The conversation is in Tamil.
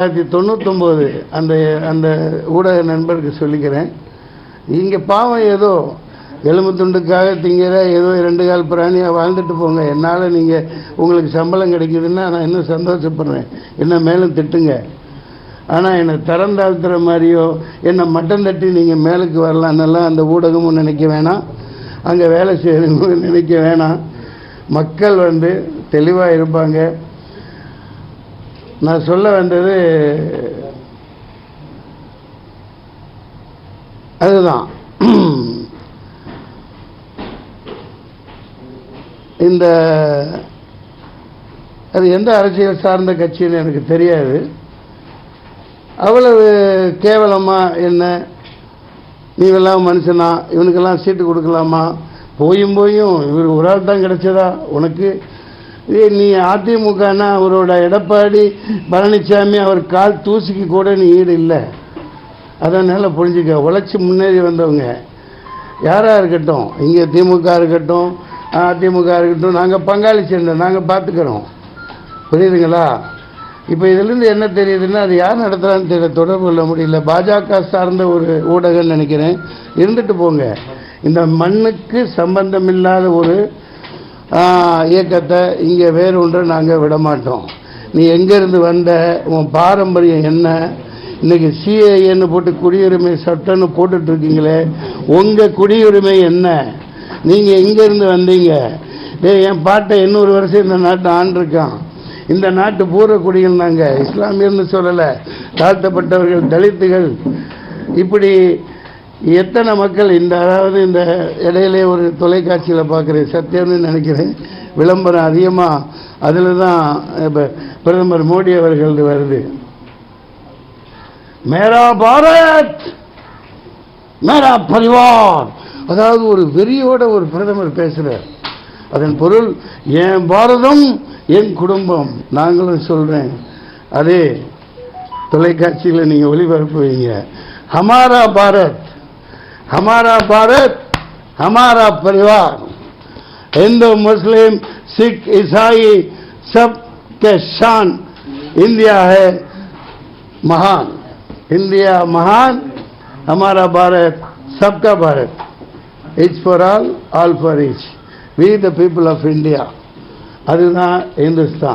தொள்ளாயிரத்தி தொண்ணூத்தொம்போது அந்த அந்த ஊடக நண்பருக்கு சொல்லிக்கிறேன். இங்கே பாவம் ஏதோ எலும்பு துண்டுக்காக திங்கிற ஏதோ ரெண்டு கால் பிராணியாக வாழ்ந்துட்டு போங்க. என்னால் நீங்கள் உங்களுக்கு சம்பளம் கிடைக்குதுன்னா நான் இன்னும் சந்தோஷப்படுறேன். என்ன மேலும் திட்டுங்க. ஆனால் என்னை தரம் தாழ்த்துற மாதிரியோ என்னை மட்டம் தட்டி நீங்கள் மேலுக்கு வரலான்னெல்லாம் அந்த ஊடகமும் நினைக்க வேணாம். அங்கே வேலை செய்யறவங்களும் நினைக்க வேணாம். மக்கள் வந்து தெளிவாக இருப்பாங்க. நான் சொல்ல வந்தது அதுதான். இந்த அது எந்த அரசியல் சார்ந்த கட்சின்னு எனக்கு தெரியாது. அவ்வளவு கேவலமாக என்ன? நீவெல்லாம் மனுஷனா இவனுக்கெல்லாம் சீட்டு கொடுக்கலாமா? போயும் போயும் இவருக்கு ஒரு ஆள் தான் கிடைச்சதா? உனக்கு நீ அதிமுகனா அவரோட எடப்பாடி பழனிசாமி அவர் கால் தூசிக்கு கூட நீ ஈடு இல்லை. அதனால் புரிஞ்சுக்க. உழைச்சி முன்னேறி வந்தவங்க. யாராக இருக்கட்டும். இங்கே திமுக இருக்கட்டும் அதிமுக இருக்கட்டும் நாங்கள் பங்காளி சேர்ந்த நாங்கள் பார்த்துக்கிறோம் புரியுதுங்களா? இப்போ இதுலேருந்து என்ன தெரியுதுன்னா அது யார் நடத்துகிறான்னு தெரியல. தொடர்பு கொள்ள முடியல. பாஜக சார்ந்த ஒரு ஊடகம்னு நினைக்கிறேன். இருந்துட்டு போங்க. இந்த மண்ணுக்கு சம்பந்தமில்லாத ஒரு இயக்கத்தை இங்கே வேறு ஒன்றை நாங்கள் விட மாட்டோம் நீ எங்கேருந்து வந்த உன் பாரம்பரியம் என்ன? இன்றைக்கி சிஏஏன்னு போட்டு குடியுரிமை சட்டம்னு போட்டுட்ருக்கீங்களே உங்கள் குடியுரிமை என்ன? நீங்கள் எங்கேருந்து வந்தீங்க? என் பாட்டை இன்னொரு வருஷம் இந்த நாட்டை ஆண்டிருக்கான் இந்த நாட்டு பூர்வ குடிகள் நாங்கள் இஸ்லாமியர்னு சொல்லலை தாழ்த்தப்பட்டவர்கள் தலித்துகள். இப்படி எத்தனை மக்கள் இந்த அதாவது இந்த இடையிலே ஒரு தொலைக்காட்சியில் பார்க்குறேன் சத்தியம்னு நினைக்கிறேன். விளம்பரம் அதிகமாக அதில் தான் இப்போ பிரதமர் மோடி அவர்கள் வருது. மேரா பாரத்! மேரா பரிவார்! அதாவது ஒரு வெறியோட ஒரு பிரதமர் பேசுகிறார் அதன் பொருள் என் பாரதம் என் குடும்பம். நாங்களும் சொல்கிறேன் அதே தொலைக்காட்சியில் நீங்கள் ஒளிபரப்புவீங்க ஹமாரா பாரத்! हमारा भारत हमारा परिवार हिंदू मुस्लिम सिख ईसाई सब के शान इंडिया है महान इंडिया महान हमारा भारत सबका Bharat each for all all for each we the people of India அதுதான் இந்துஸ்தான்